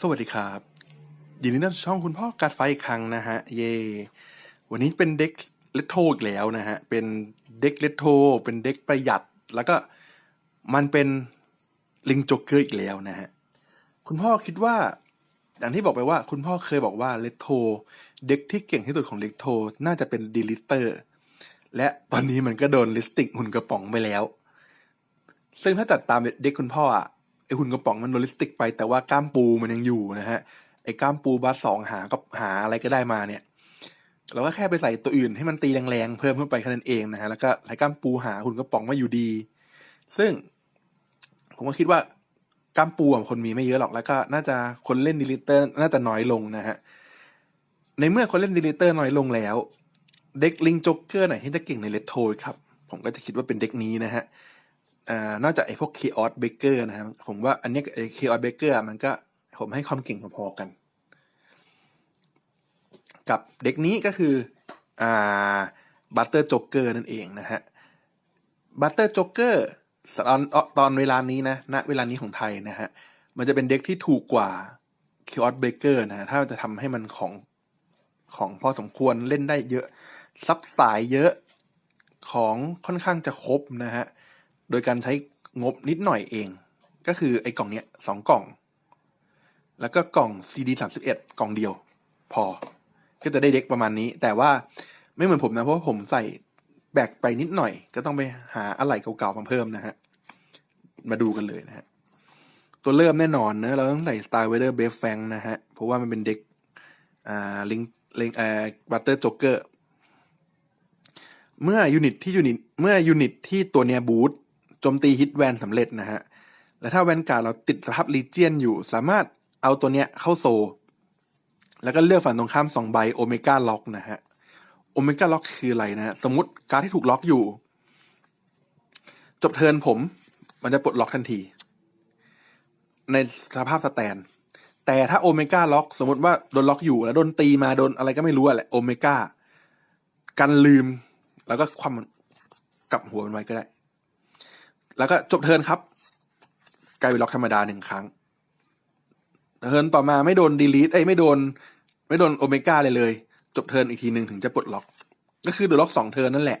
สวัสดีครับ ยินดีต้อนรับช่องคุณพ่อการไฟอีกครั้งนะฮะ เย่วันนี้เป็นเด็กเลตโทอีกแล้วนะฮะ เป็นเด็กเลตโท เป็นเด็กประหยัด แล้วก็มันเป็นลิงจ็กเกอร์อีกแล้วนะฮะ คุณพ่อคิดว่า อย่างที่บอกไปว่าคุณพ่อเคยบอกว่าเลตโท เด็กที่เก่งที่สุดของเลตโท น่าจะเป็นดีลิเตอร์ และตอนนี้มันก็โดนลิสติกหุ่นกระป๋องไปแล้ว ซึ่งถ้าจัดตามเด็กคุณพ่ออะ ไอหุ่นกระป๋องมันโดนลิสติกไปแต่ว่ากล้ามปูมันยังอยู่นะฮะไอกล้ามปูบัสสองหากับหาอะไรก็ได้มาเนี่ยเราก็แค่ไปใส่ตัวอื่นให้มันตีแรงๆเพิ่มขึ้นไปแค่นั้นเองนะฮะแล้วก็ไอกล้ามปูหาหุ่นกระป๋องมาอยู่ดี ซึ่ง ผมก็คิดว่ากล้ามปูคนมีไม่เยอะหรอกแล้วก็น่าจะคนเล่นดีลิเตอร์น่าจะน้อยลงนะฮะในเมื่อคนเล่นดีลิเตอร์น้อยลงแล้ว เด็กลิงจ็อกเกอร์ไหนที่จะเก่งในเลตโทยครับ ผมก็จะคิดว่าเป็นเด็กนี้นะฮะ อนอกจากไอ้พวก Chaos Baker นะครับ ผมว่าอันนี้ไอ้ Chaos Baker อะมันก็ผมให้ความเก่งพอๆกัน กับเด็กนี้ก็คืออ่า Butter Joker นั่นเองนะฮะ Butter Joker ตอนตอนเวลานี้นะณเวลานี้ของไทยนะฮะ มันจะเป็นเด็กที่ถูกกว่า Chaos Baker นะฮะถ้าจะทำให้มันของของพอสมควรเล่นได้เยอะ ซับสายเยอะของค่อนข้างจะครบนะฮะ โดยการใช้งบนิดหน่อยเอง ก็คือไอ้กล่องเนี้ยสองกล่อง แล้วก็กล่อง CD สามสิบเอ็ดกล่องเดียว พอ ก็จะได้เด็กประมาณนี้ แต่ว่าไม่เหมือนผมนะ เพราะผมใส่แบกไปนิดหน่อย ก็ต้องไปหาอะไรเก่าๆมาเพิ่มนะฮะ มาดูกันเลยนะฮะ ตัวเริ่มแน่นอนเนะเราต้องใส่ Star Vader b r a v e Fang นะฮะ เพราะว่ามันเป็นเด็กอ่าลิงลิงเอ่อบัตเตอร์จ็อกเกอร์เมื่อยูนิตที่ยูนิตเมื่อยูนิตที่ตัวเนี้ยบูท โจมตีฮิตแวนสำเร็จนะฮะ และถ้าแวนการ์ดเราติดสภาพลีเจียนอยู่ สามารถเอาตัวเนี้ยเข้าโซ แล้วก็เลือกฝั่งตรงข้ามสองใบโอเมก้าล็อกนะฮะ โอเมก้าล็อกคืออะไรนะฮะสมมติการที่ถูกล็อกอยู่ จบเทินผม มันจะปลดล็อกทันที ในสภาพสแตน แต่ถ้าโอเมก้าล็อกสมมติว่าโดนล็อกอยู่แล้วโดนตีมาโดนอะไรก็ไม่รู้อะแหละโอเมก้ากันลืม แล้วก็ความกลับหัวมันไว้ก็ได้ แล้วก็จบเทินครับ กลายเป็นล็อกธรรมดาหนึ่งครั้งเทินต่อมาไม่โดนดีลีทเอ้ยไม่โดน ไม่โดนโอเมก้าเลยเลย จบเทินอีกทีหนึ่งถึงจะปลดล็อก ก็คือโดนล็อกสองเทินนั่นแหละ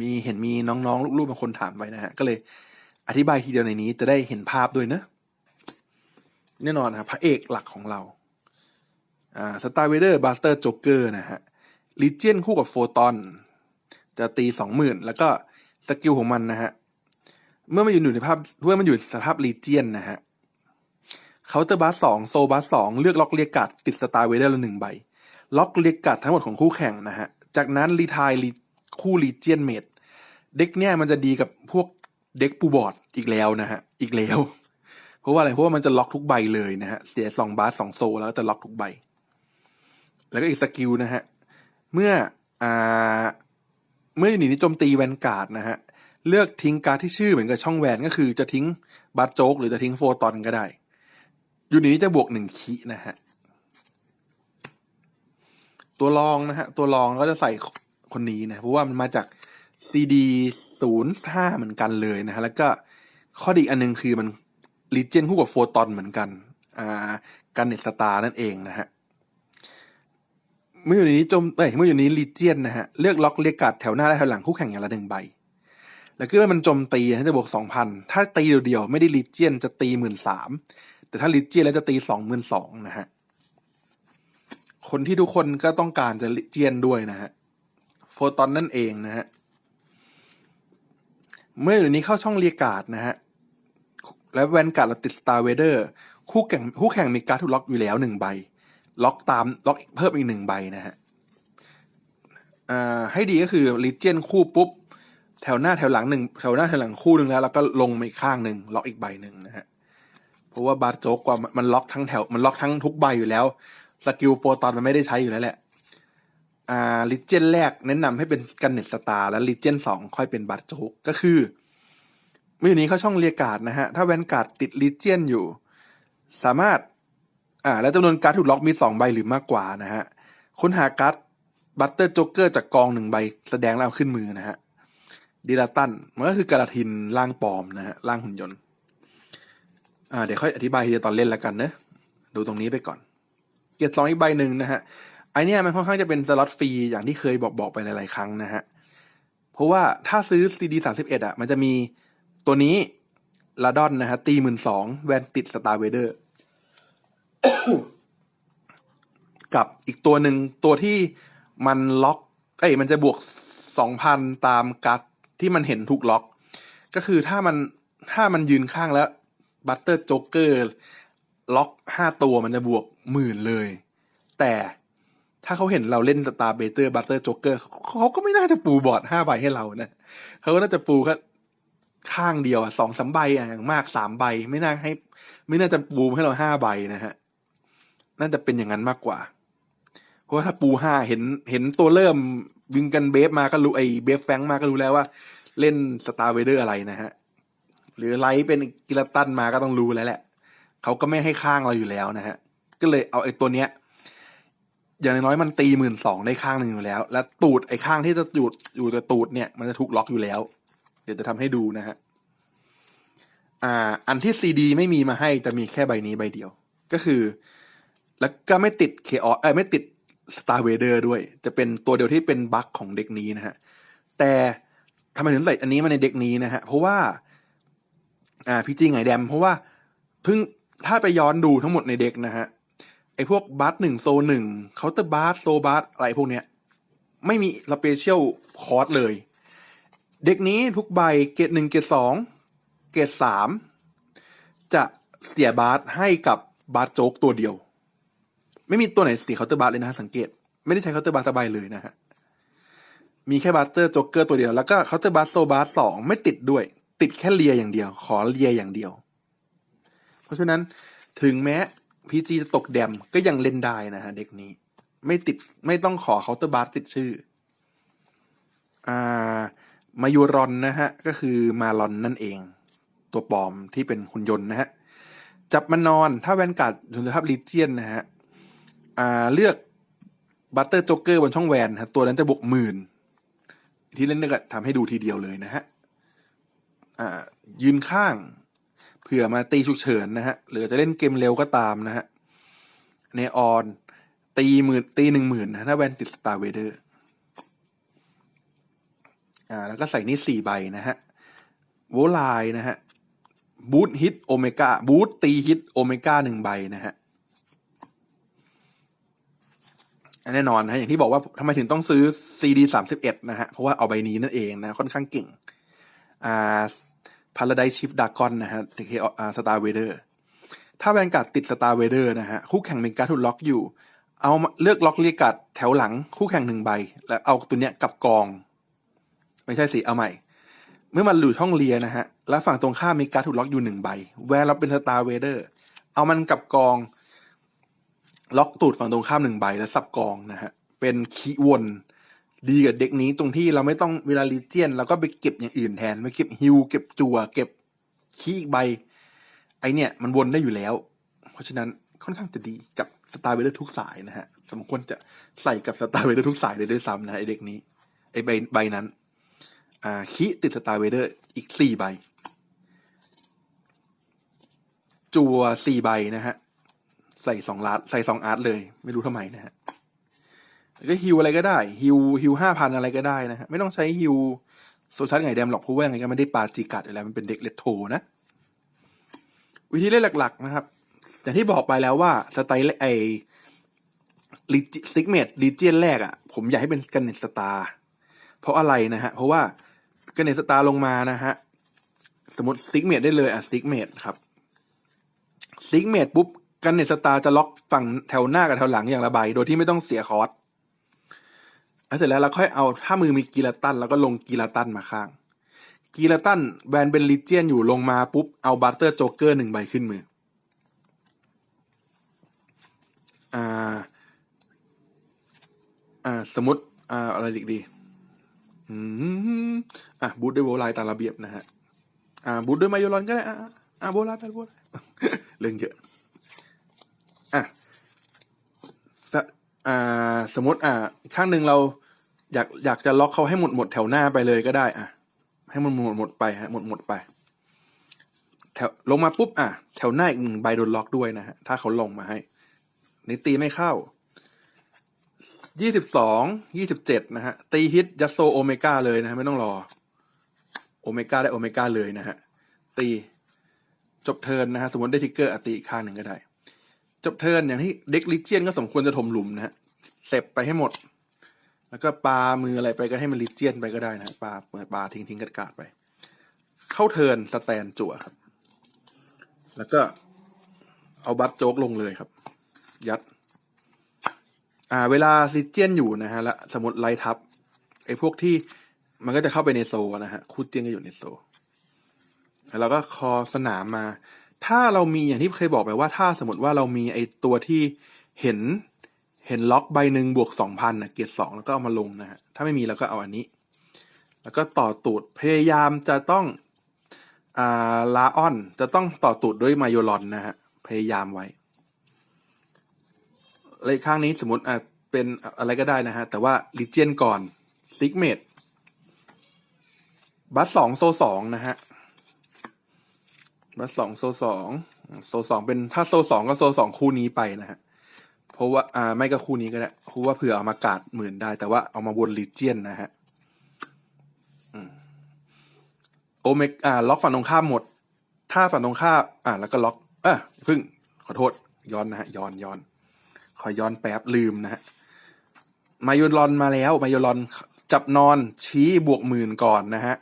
มีเห็นมีน้องๆ ลูกๆบางคนถามไว้นะฮะ ก็เลยอธิบายทีเดียวในนี้จะได้เห็นภาพด้วยนะแน่นอนครับพระเอกหลักของเราอ่าสตาร์เวเดอร์บัสเตอร์จ็อกเกอร์นะฮะลิเจียนคู่กับโฟตอน จะตีสองหมื่นแล้วก็ สกิลของมันนะฮะ เมื่อมันอยู่ในภาพเมื่อมันอยู่สภาพลีเจียนนะฮะเคาน์เตอร์บัสสองโซบัสสองเลือกล็อกเรียกัดติดสตาร์เวเดอร์ละหนึ่งใบ ล็อกเรียกัดทั้งหมดของคู่แข่งนะฮะ จากนั้นรีทายคู่ลีเจียนเมดเด็กเนี่ยมันจะดีกับพวกเด็กปูบอร์ดอีกแล้วนะฮะ อีกแล้ว เพราะว่าอะไรเพราะว่ามันจะล็อกทุกใบเลยนะฮะ เสียสองบาสสองโซแล้วจะล็อกทุกใบ แล้วก็อีกสกิลนะฮะ เมื่ออ่า เมื่อยูนิตนี้โจมตีแวนการ์ดนะฮะ เลือกทิ้งการ์ดที่ชื่อเหมือนกับช่องแวนก็คือจะทิ้งบาร์โจ๊กหรือจะทิ้งโฟตอนก็ได้ยูนิตนี้จะบวกหนึ่งคีนะฮะ ตัวรองนะฮะ ตัวรองก็จะใส่คนนี้นะ เพราะว่ามันมาจากซีดีศูนย์ห้าเหมือนกันเลยนะฮะ แล้วก็ข้อดีอันหนึงคือมันรีเจนคู่กับโฟตอนเหมือนกัน อ่า กันเนตสตาร์นั่นเองนะฮะ เมื่ออยู่ในนี้จมเอ้ยเมื่ออยู่ในนี้ลีเจียนนะฮะเลือกล็อกเรียกกัดแถวหน้าและแถวหลังคู่แข่งอย่างละหนึ่งใบ แล้วก็เมื่อมันโจมตีนะจะบวกสองพันถ้าตีเดียวๆไม่ได้ลีเจียนจะตีหมื่นสามแต่ถ้าลีเจียนแล้วจะตีสองหมื่นสองนะฮะคนที่ทุกคนก็ต้องการจะลีเจียนด้วยนะฮะโฟตอนนั่นเองนะฮะเมื่ออยู่ในนี้เข้าช่องเรียกการ์ดนะฮะและแวนการ์ดเราติดสตาร์เวเดอร์คู่แข่งคู่แข่งมีการ์ดถูกล็อกอยู่แล้วหนึ่งใบ ล็อกตามล็อกเพิ่มอีกหนึ่งใบนะฮะอ่าให้ดีก็คือลีเจนคู่ปุ๊บ แถวหน้าแถวหลังหนึ่งแถวหน้าแถวหลังคู่หนึ่งแล้ว แล้วก็ลงมาอีกข้างหนึ่งล็อกอีกใบหนึ่งนะฮะเพราะว่าบาร์โจ๊กกว่ามันล็อกทั้งแถวมันล็อกทั้งทุกใบอยู่แล้วสกิลโฟตอนมันไม่ได้ใช้อยู่แล้วแหละอ่าลิเจนแรกแนะนำให้เป็นกันเน็ตสตาร์แล้วลิเจนสองค่อยเป็นบาร์โจ๊กก็คือเมื่อนี้เขาช่องเรียกาดนะฮะ ถ้าแวนการ์ดติดลิเจนอยู่ สามารถ อ่า แล้วจำนวนการ์ดถูกล็อกมีสองใบหรือมากกว่านะฮะ ค้นหาการ์ดบัตเตอร์จ็อกเกอร์จากกองหนึ่งใบแสดงแล้วเอาขึ้นมือนะฮะดิลาตันมันก็คือกระทินร่างปลอมนะฮะร่างหุ่นยนต์ อ่าเดี๋ยวค่อยอธิบายทีเดียวตอนเล่นแล้วกันเนอะดูตรงนี้ไปก่อน เกียร์สองอีกใบหนึ่งนะฮะไอเนี้ยมันค่อนข้างจะเป็นสล็อตฟรีอย่างที่เคยบอกบอกไปหลายๆครั้งนะฮะเพราะว่าถ้าซื้อ CD สามสิบเอ็ดอะมันจะมีตัวนี้ลาดอนนะฮะตีหมื่นสองแวนติดสตาร์เวเดอร์ กับอีกตัวหนึ่งตัวที่มันล็อกเอ้ยมันจะบวกสองพันตามกัดที่มันเห็นถูกล็อก ก็คือถ้ามันถ้ามันยืนข้างแล้วบัตเตอร์โจ๊กเกอร์ล็อกห้าตัวมันจะบวกหมื่นเลย แต่ถ้าเขาเห็นเราเล่นตาเบเตอร์บัตเตอร์โจ๊กเกอร์เขาก็ไม่น่าจะปูบอร์ดห้าใบให้เรานะเขาก็น่าจะปูแค่ข้างเดียวอะสองสามใบอะอย่างมากสามใบไม่น่าให้ ไม่น่าจะปูให้เราห้าใบนะฮะ น่าจะเป็นอย่างนั้นมากกว่า เพราะว่าถ้าปูห้าเห็นเห็นตัวเริ่มวิงกันเบฟมาก็รู้ไอ้เบฟแฟงมาก็รู้แล้วว่า เล่นสตาร์เวเดอร์อะไรนะฮะ หรือไลท์เป็นกิลตันมาก็ต้องรู้แล้วแหละเขาก็ไม่ให้ข้างเราอยู่แล้วนะฮะ ก็เลยเอาไอ้ตัวเนี้ย อย่างน้อยมันตีหมื่นสองได้ข้างหนึ่งอยู่แล้ว และตูดไอ้ข้างที่จะอยู่อยู่กับตูดเนี่ย มันจะถูกล็อกอยู่แล้ว เดี๋ยวจะทำให้ดูนะฮะอ่า อันที่ซีดีไม่มีมาให้จะมีแค่ใบนี้ใบเดียว ก็คือ แล้วก็ไม่ติดเคอเออไม่ติดสตาร์เวเดอร์ด้วย จะเป็นตัวเดียวที่เป็นบั๊กของเด็กนี้นะฮะ แต่ทำไมถึงใส่อันนี้มาในเด็กนี้นะฮะ เพราะว่า อ่าพี่จีไงแดม เพราะว่าเพิ่งถ้าไปย้อนดูทั้งหมดในเด็กนะฮะ ไอพวกบัสหนึ่งโซหนึ่งเคาน์เตอร์บัสโซบัสอะไรพวกเนี้ย ไม่มีสเปเชียลคอร์สเลย เด็กนี้ทุกใบเกรดหนึ่งเกรดสองเกรดสามจะเสียบาสให้กับบาสโจ๊กตัวเดียว ไม่มีตัวไหนสีเคาน์เตอร์บาสเลยนะฮะสังเกต ไม่ได้ใช้เคาน์เตอร์บาร์สตะใบเลยนะฮะ มีแค่บัสเตอร์โจ๊กเกอร์ตัวเดียว แล้วก็เคาน์เตอร์บาสโซบาสสองไม่ติดด้วย ติดแค่เลียอย่างเดียว ขอเลียอย่างเดียว เพราะฉะนั้นถึงแม้พีจีจะตกแดมก็ยังเล่นได้นะฮะเด็กนี้ ไม่ติดไม่ต้องขอเคาน์เตอร์บาสติดชื่อ อ่า มายูรอนนะฮะ ก็คือมาลอนนั่นเอง ตัวปลอมที่เป็นหุ่นยนต์นะฮะจับมันนอนถ้าแวนการ์ดทุนทรัพลีเจียนนะฮะ อ่าเลือกบัตเตอร์โจ๊กเกอร์บนช่องแวนฮะตัวนั้นจะบวกหมื่นที่เล่นนี่ก็ทำให้ดูทีเดียวเลยนะฮะอ่ายืนข้างเผื่อมาตีฉุกเฉินนะฮะหรือจะเล่นเกมเร็วก็ตามนะฮะเนออนตีหมื่นตีหนึ่งหมื่นนะถ้าแวนติดสตาร์เวเดอร์อ่าแล้วก็ใส่นี่สี่ใบนะฮะโวลายนะฮะบูทฮิตโอเมก้าบูทตีฮิตโอเมก้าหนึ่งใบนะฮะ แน่นอนนะอย่างที่บอกว่าทำไมถึงต้องซื้อ CD สามสิบเอ็ดนะฮะ เพราะว่าเอาใบนี้นั่นเองนะ ค่อนข้างเก่ง อ่า Paradise Shift d a g o n นะฮะทีเคอ่า Star Vader ถ้าแวนการ์ดติด Star Vader นะฮะ คู่แข่งมีการดถูกล็อกอยู่ เอาเลือกล็อกเรียกการ์ดแถวหลังคู่แข่งหนึ่งใบ แล้วเอาตัวเนี้ยกลับกอง ไม่ใช่สิเอาใหม่ เมื่อมันหลุดช่องเลียนะฮะ แล้วฝั่งตรงข้ามมีการดถูกล็อกอยู่หนึ่งใบ แวนเราเป็น Star Vader เอามันกลับกอง ล็อกตูดฝั่งตรงข้ามหนึ่งใบแล้วสับกองนะฮะ เป็นคีวนดีกับเด็กนี้ตรงที่เราไม่ต้องเวลาลีเจียนเราก็ไปเก็บอย่างอื่นแทนไปเก็บฮิวเก็บจัวเก็บคีอีกใบ ไอเนี่ยมันวนได้อยู่แล้ว เพราะฉะนั้นค่อนข้างจะดีกับสตาร์เวเดอร์ทุกสายนะฮะสมควรจะใส่กับสตาร์เวเดอร์ทุกสายเลยด้วยซ้ำนะไอเด็กนี้ ไอใบใบนั้นอ่าคีติดสตาร์เวเดอร์อีกสี่ใบจัวสี่ใบนะฮะ ใส่สองลาดใส่สองอาร์ตเลย ไม่รู้ทำไมนะฮะก็ฮิวอะไรก็ได้ฮิวฮิวห้าพันอะไรก็ได้นะฮะไม่ต้องใช้ฮิวโซชัสไงแดมหรอกเพราะว่ายังไงก็ไม่ได้ปาจิกัดอะไรมันเป็นเด็กเลตโทนะ วิธีเล่นหลัก ๆ นะครับอย่างที่บอกไปแล้วว่าสไตล์ไอลิซิกเมดลีเจียนแรกอะ่ะ ผมอยากให้เป็นกันเนตสตาร์เพราะอะไรนะฮะ เพราะว่ากันเนตสตาร์ลงมานะฮะ สมมติซิกเมดได้เลยอะซิกเมดครับซิกเมดปุ๊บ กันเนสตาจะล็อกฝั่งแถวหน้ากับแถวหลังอย่างละใบโดยที่ไม่ต้องเสียคอร์สแล้วเสร็จแล้วเราค่อยเอาถ้ามือมีกีลาตันแล้วก็ลงกีลาตันมาข้าง กีลาตันแวนเป็นลิเจียนอยู่ลงมาปุ๊บเอาบัตเตอร์โจ๊กเกอร์หนึ่งใบขึ้นมือ อ่า อ่า สมมติ อ่า อะไรอีดีอืมอะบูทด้วยโวลายตามระเบียบนะฮะ อ่าบูทด้วยไมโยลอนก็ได้ อ่าอ่าโวลายไปโวลายเรื่องเยอะ อ่า สมมติอ่าข้างหนึ่งเราอยากอยากจะล็อกเขาให้หมดหมดแถวหน้าไปเลยก็ได้ อะ ให้มันหมดหมดไปฮะหมดหมดไป แถวลงมาปุ๊บอะแถวหน้าอีกหนึ่งใบโดนล็อกด้วยนะฮะถ้าเขาลงมาให้นี่ตีไม่เข้ายี่สิบสองยี่สิบเจ็ดนะฮะ ตีฮิตยัดโซโอเมก้าเลยนะฮะ ไม่ต้องรอ โอเมก้าได้โอเมก้าเลยนะฮะ ตีจบเทินนะฮะ สมมติได้ทิกเกอร์อตีอีกข้างหนึ่งก็ได้ จบเทินอย่างที่เด็กลิเจียนก็สมควรจะถมหลุมนะฮะเสร็จไปให้หมด แล้วก็ปามืออะไรไปก็ให้มันลิเจียนไปก็ได้นะปาปาทิ้งทิ้งกัดกาดไป เข้าเทินสแตนจั่วครับ แล้วก็เอาบัตโจ๊กลงเลยครับ ยัด อ่า เวลาลิเจียนอยู่นะฮะและสมมติไลทับไอ้พวกที่มันก็จะเข้าไปในโซนะฮะคูเจียนก็อยู่ในโซแล้วเราก็คอสนามมา ถ้าเรามีอย่างที่เคยบอกไปว่าถ้าสมมติว่าเรามีไอ้ตัวที่เห็นเห็นล็อกใบหนึ่งบวกสองพันนะเกียร์สองแล้วก็เอามาลงนะฮะถ้าไม่มีเราก็เอาอันนี้ แล้วก็ต่อตูดพยายามจะต้องอ่าลาออน จะต้องต่อตูดด้วยมาโยลอนนะฮะพยายามไว้เลยข้างนี้สมมติอะเป็นอะไรก็ได้นะฮะ แต่ว่าลิเจียนก่อนซิกเมดบัสสองโซสองนะฮะ บัสองโซสองโซสองเป็นถ้าโซสองก็โซสองคู่นี้ไปนะฮะเพราะว่าอ่าไม่ก็คู่นี้ก็ได้เพราะว่าเผื่อเอามากาดหมื่นได้ แต่ว่าเอามาวนลิเจียนนะฮะโอเมกอ่าล็อกฝั่งตรงข้ามหมด ถ้าฝั่งตรงข้ามอ่า แล้วก็ล็อกอะพึ่ง ขอโทษ ย้อนนะฮะย้อนย้อนขอย้อนแป๊บลืมนะฮะมาโยลอนมาแล้วมาโยลอนจับนอนชี้บวกหมื่นก่อนนะฮะ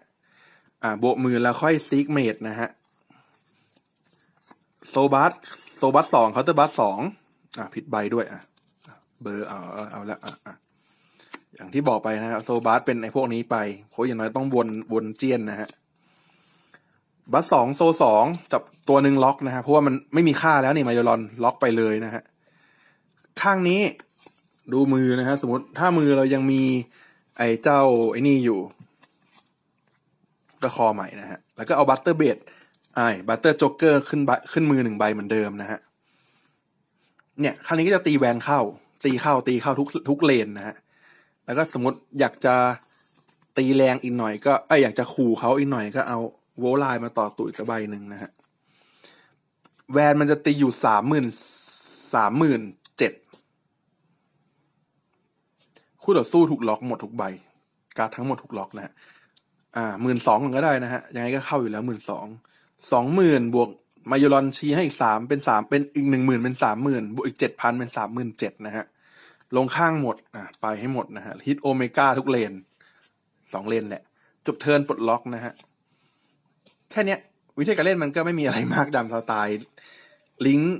อ่าบวกหมื่นแล้วค่อยซิกเมดนะฮะ โซบัสโซบัสสองเคาน์เตอร์บัสสองอะผิดใบด้วยอะเบอร์เอาเอาเอาละอะอะอย่างที่บอกไปนะครับโซบัสเป็นไอ้พวกนี้ไปเพราะอย่างน้อยต้องวนวนเจียนนะฮะบัสสองโซสองจับตัวหนึ่งล็อกนะฮะเพราะว่ามันไม่มีค่าแล้วนี่มายลอนล็อกไปเลยนะฮะข้างนี้ดูมือนะฮะสมมติถ้ามือเรายังมี ไอ้เจ้าไอ้นี่อยู่ก็คอใหม่นะฮะแล้วก็เอาบัตเตอร์เบด ไอ้บัตเตอร์จ็อกเกอร์ขึ้นขึ้นมือหนึ่งใบเหมือนเดิมนะฮะ เนี่ยคราวนี้ก็จะตีแวนเข้า ตีเข้าตีเข้าทุกทุกเลนนะฮะ แล้วก็สมมติอยากจะตีแรงอีกหน่อยก็ไออยากจะขู่เขาอีกหน่อยก็เอาโวลไลมาต่อตุ่ยกระใบหนึ่งนะฮะ แวนมันจะตีอยู่สามหมื่นสามหมื่นเจ็ดคู่ต่อสู้ถูกล็อกหมดทุกใบ การดทั้งหมดถูกล็อกนะฮะ อ่าหมื่นสองก็ได้นะฮะ ยังไงก็เข้าอยู่แล้วหมื่นสอง สองหมื่นบวกมายูรอนชี้ให้อีกสามเป็นสามเป็นอีกหนึ่งหมื่นเป็นสามหมื่นบวกอีกเจ็ดพันเป็นสามหมื่นเจ็ดนะฮะ ลงข้างหมดอะไปให้หมดนะฮะฮิตโอเมก้าทุกเลนสองเลนแหละ จบเทิร์นปลดล็อกนะฮะ แค่เนี้ย วิธีการเล่นมันก็ไม่มีอะไรมากดำสไตล์ลิงก์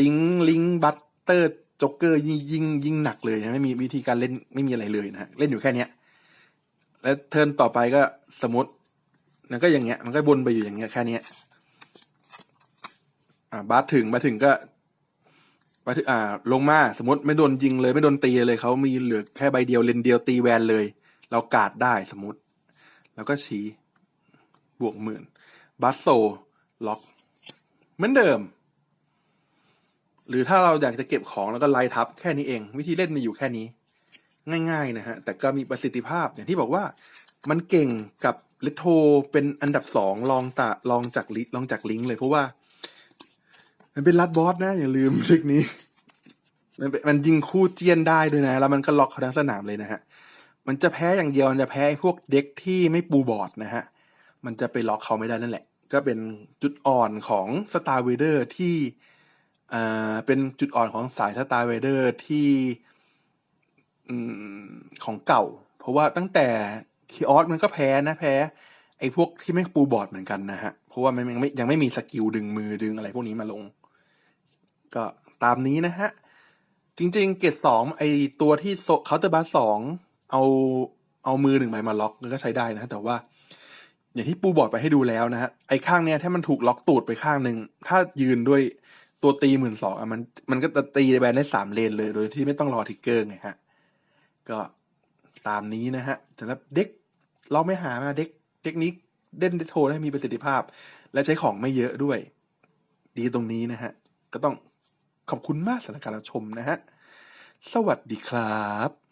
ลิงก์ลิงก์บัตเตอร์จ็อกเกอร์ยิ่งยิ่งยิ่งหนักเลยนะไม่มีวิธีการเล่นไม่มีอะไรเลยนะฮะ เล่นอยู่แค่เนี้ย แล้วเทิร์นต่อไปก็สมมติ มันก็อย่างเงี้ย มันก็วนไปอยู่อย่างเงี้ยแค่นี้อ่าบาสถึงมาถึงก็มาถึงอ่า ลงมาสมมติไม่โดนยิงเลย ไม่โดนตีเลยเขามีเหลือแค่ใบเดียวเลนเดียวตีแวนเลย เรากาดได้สมมติ แล้วก็ชี้บวกหมื่นบัสโซล็อกเหมือนเดิม หรือถ้าเราอยากจะเก็บของแล้วก็ไล่ทับแค่นี้เอง วิธีเล่นมีอยู่แค่นี้ ง่าย ๆ นะฮะ แต่ก็มีประสิทธิภาพอย่างที่บอกว่ามันเก่งกับ ลิโทเป็นอันดับสองลองตะลองจากลิลองจากลิงเลยเพราะว่า มันเป็นลัดบอสนะ อย่าลืมทริกนี้ มันมันยิงคู่เจียนได้ด้วยนะ แล้วมันก็ล็อกเขาทั้งสนามเลยนะฮะ มันจะแพ้อย่างเดียวมันจะแพ้พวกเด็กที่ไม่ปูบอร์ดนะฮะ มันจะไปล็อกเขาไม่ได้นั่นแหละ ก็เป็นจุดอ่อนของสตาร์เวเดอร์ที่อ่าเป็นจุดอ่อนของสายสตาร์เวเดอร์ที่อืมของเก่า เพราะว่าตั้งแต่ คีออสมันก็แพ้นะแพ้ไอ้พวกที่ไม่ปูบอร์ดเหมือนกันนะฮะ เพราะว่ามันยังไม่ยังไม่มีสกิลดึงมือดึงอะไรพวกนี้มาลง ก็ตามนี้นะฮะ จริงๆ เกรดสองไอตัวที่เคาน์เตอร์บัสสองเอาเอามือหนึ่งใบมาล็อกก็ใช้ได้นะ แต่ว่า อย่างที่ปูบอร์ดไปให้ดูแล้วนะฮะ ไอ้ข้างเนี้ยถ้ามันถูกล็อกตูดไปข้างหนึ่ง ถ้ายืนด้วยตัวตีหมื่นสองอะมันมันก็จะตีแบนได้สามเลนเลย โดยที่ไม่ต้องรอทิกเกอร์ไงฮะ ก็ตามนี้นะฮะสำหรับเด็ก เราไม่หามาเด็กเทคนิคเด่นได้โทรได้มีประสิทธิภาพ และใช้ของไม่เยอะด้วย ดีตรงนี้นะฮะ ก็ต้องขอบคุณมากสำหรับการรับชมนะฮะ สวัสดีครับ